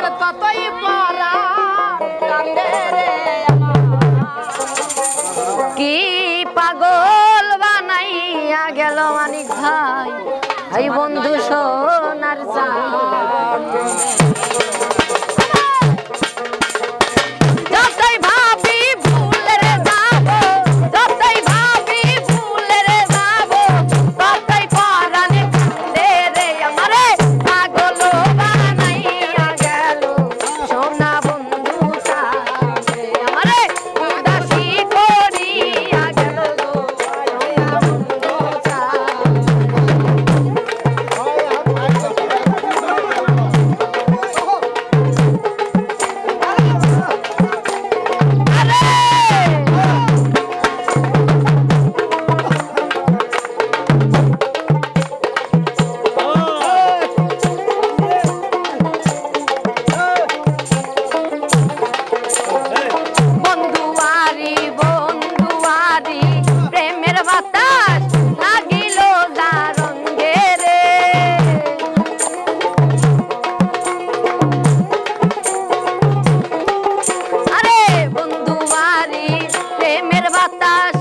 আমার কি পাগল বানাইয়া গেল মানিক ভাই? ভাই বন্ধু সব bandas.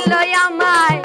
দিল আমায়।